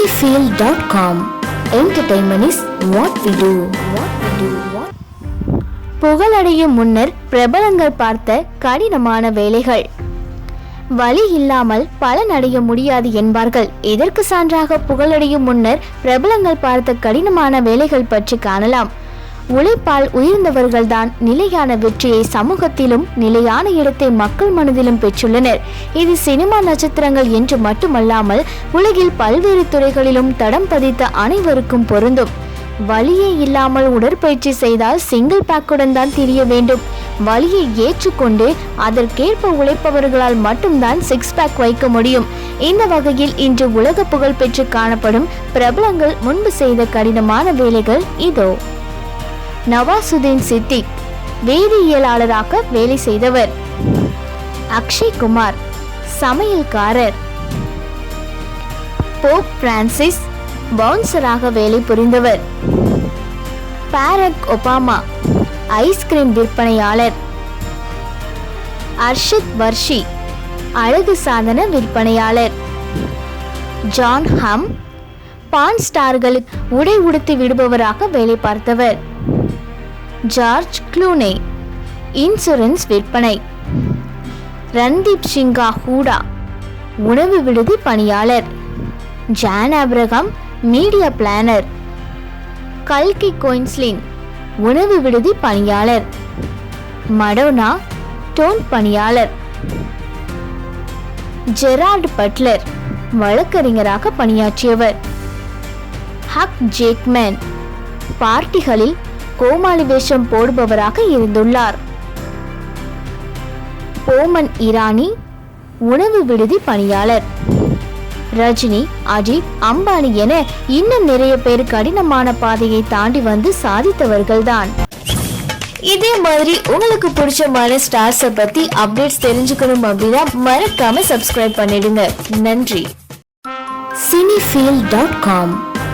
cinefield.com entertainment is what we do. புகழடையும் முன்னர் பிரபலங்கள் பார்த்த கடினமான வேலைகள். வழி இல்லாமல் பலன் அடைய முடியாது என்பார்கள். இதற்கு சான்றாக புகழடையும் முன்னர் பிரபலங்கள் பார்த்த கடினமான வேலைகள் பற்றி காணலாம். உழைப்பால் உயர்ந்தவர்கள்தான் நிலையான வெற்றியை சமூகத்திலும் நிலையான இடத்தை மக்கள் மனதிலும் பெற்றுள்ளனர். இது சினிமா நட்சத்திரங்கள் என்று மட்டுமல்லாமல் உலகில் பல்வேறு துறைகளிலும் தடம் பதித்த அனைவருக்கும் பொருந்தும். வலியே இல்லாமல் உடற்பயிற்சி செய்தால் சிங்கிள் பேக்குடன் தான் திரிய வேண்டும். வலியை ஏற்றுக்கொண்டு அதற்கேற்ப உழைப்பவர்களால் மட்டும்தான் சிக்ஸ் பேக் வைக்க முடியும். இந்த வகையில் இன்று உலக புகழ் பெற்று காணப்படும் பிரபலங்கள் முன்பு செய்த கடினமான வேலைகள் இதோ. நவாசுதீன் சித்திக் வேதியியலாளராக வேலை செய்தவர். அக்ஷய் குமார் சமையல்காரர். போப் பிரான்சிஸ் பவுன்சராக வேலை புரிந்தவர். பாரக் ஒபாமா ஐஸ்கிரீம் விற்பனையாளர். அர்ஷித் வர்ஷி அழகு சாதன விற்பனையாளர். ஜான் ஹம் பான் ஸ்டார்களுக்கு உடை உடுத்தி விடுபவராக வேலை பார்த்தவர். ஜார்ஜ் க்ளூனே. இன்சூரன்ஸ் விற்பனை. ரன்தீப் சிங்கா ஹூடா. உணவு விடுதி பணியாளர். John Abraham media planner. கல்கி கோயின்ஸ்லின் உணவு விடுதி பணியாளர். மடோனா டோன் பணியாளர். ஜெரார்டு பட்லர் வழக்கறிஞராக பணியாற்றியவர். ஹக் ஜேக்மேன் பார்ட்டிகளில் கோமாளி வேஷம் போடுபவராக இருந்துள்ளார். போமன் இரானி உணவு விடுதி பணியாளர். ரஜினி அஜித் அம்பானி என இன்னும் நிறைய பேர் கடினமான பாதையை தாண்டி வந்து சாதித்தவர்கள்தான். இதே மாதிரி உங்களுக்கு பிடிச்சமான ஸ்டார்ஸை பத்தி அப்டேட்ஸ் தெரிஞ்சுக்கணும் அப்படின்னா மறக்காம சப்ஸ்கிரைப் பண்ணிடுங்க. நன்றி. Cinephile dot com